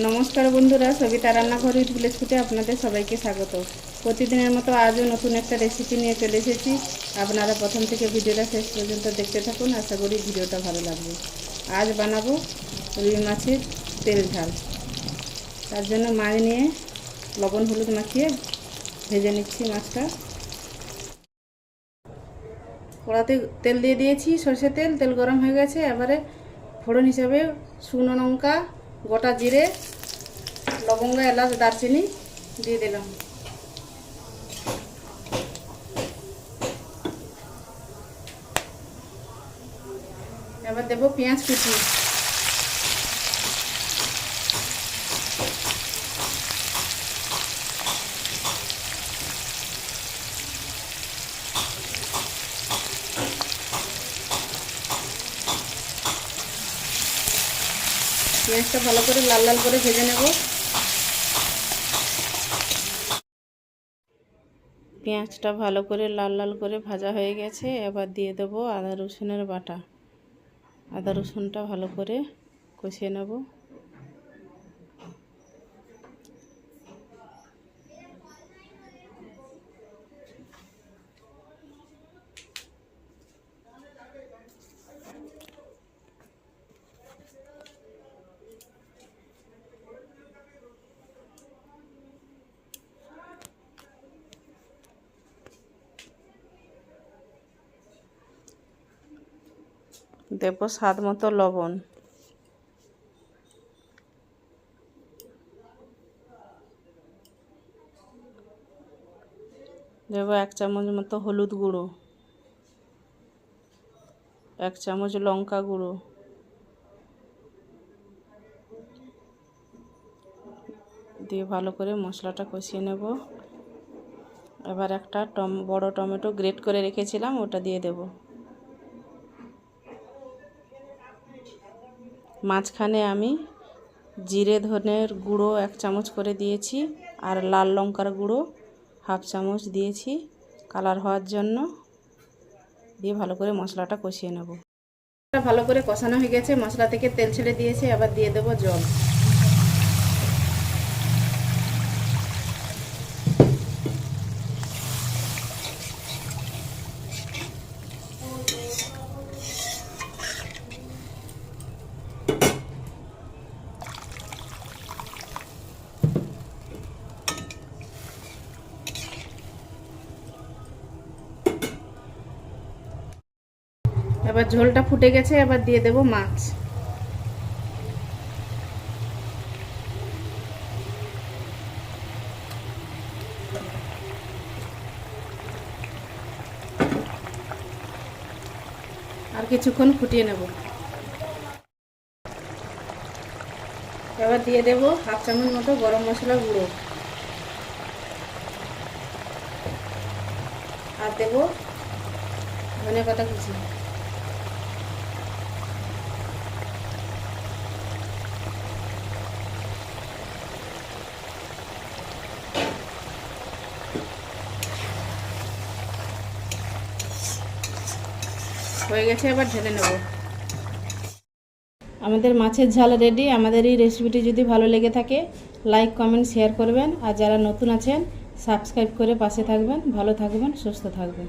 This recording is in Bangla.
নমস্কার বন্ধুরা, সবিতা রান্নাঘর ভিলেজ ফুটে আপনাদের সবাইকে স্বাগত। প্রতিদিনের মতো আজও নতুন একটা রেসিপি নিয়ে চলে এসেছি। আপনারা প্রথম থেকে ভিডিওটা শেষ পর্যন্ত দেখতে থাকুন, আশা করি ভিডিওটা ভালো লাগবে। আজ বানাবো রুই মাছের তেল ঝাল। তার জন্য মাছ নিয়ে লবণ হলুদ মাখিয়ে ভেজে নিচ্ছি মাছটা। কড়াতে তেল দিয়ে দিয়েছি সর্ষে তেল তেল গরম হয়ে গেছে। এবারে ফোড়ন হিসাবে শুকনো লঙ্কা গোটা জিরে লবঙ্গ এলাচ দারচিনি দিয়ে দিলাম। এবার দেবো পেঁয়াজ কুচি। পেঁয়াজটা ভালো করে লাল লাল করে ভেজে নেব। পেঁয়াজটা ভালো করে লাল লাল করে ভাজা হয়ে গেছে, এবার দিয়ে দেবো আদা রসুনের বাটা। আদা রসুনটা ভালো করে কষিয়ে নেব। দেব স্বাদ মতো লবণ। দেব এক চামচ মতো হলুদ গুঁড়ো। এক চামচ লঙ্কা গুঁড়ো। দিয়ে ভালো করে মশলাটা কষিয়ে নেব। এবার একটা টম বড় টমেটো গ্রেট করে রেখেছিলাম, ওটা দিয়ে দেবো। মাঝখানে আমি জিরে ধনের গুঁড়ো এক চামচ করে দিয়েছি আর লাল লঙ্কার গুঁড়ো হাফ চামচ দিয়েছি কালার হওয়ার জন্য। দিয়ে ভালো করে মশলাটা কষিয়ে নেব। ভালো করে কষানো হয়ে গেছে, মশলা থেকে তেল ছেড়ে দিয়েছে আবার দিয়ে দেবো জল। এবার ঝোলটা ফুটে গেছে, এবার দিয়ে দেব মাছ। আর কিছুক্ষণ ফুটিয়ে নেব। এবার দিয়ে দেব হাফ চামচ মতো গরম মশলা গুঁড়ো। আর দেব ধনে পাতা কুচি। হয়ে গেছে, এবার ঢেলে নেব। আমাদের মাছের ঝাল রেডি আমাদের এই রেসিপিটি যদি ভালো লেগে থাকে লাইক কমেন্ট শেয়ার করবেন। আর যারা নতুন আছেন সাবস্ক্রাইব করে পাশে থাকবেন। ভালো থাকবেন, সুস্থ থাকবেন।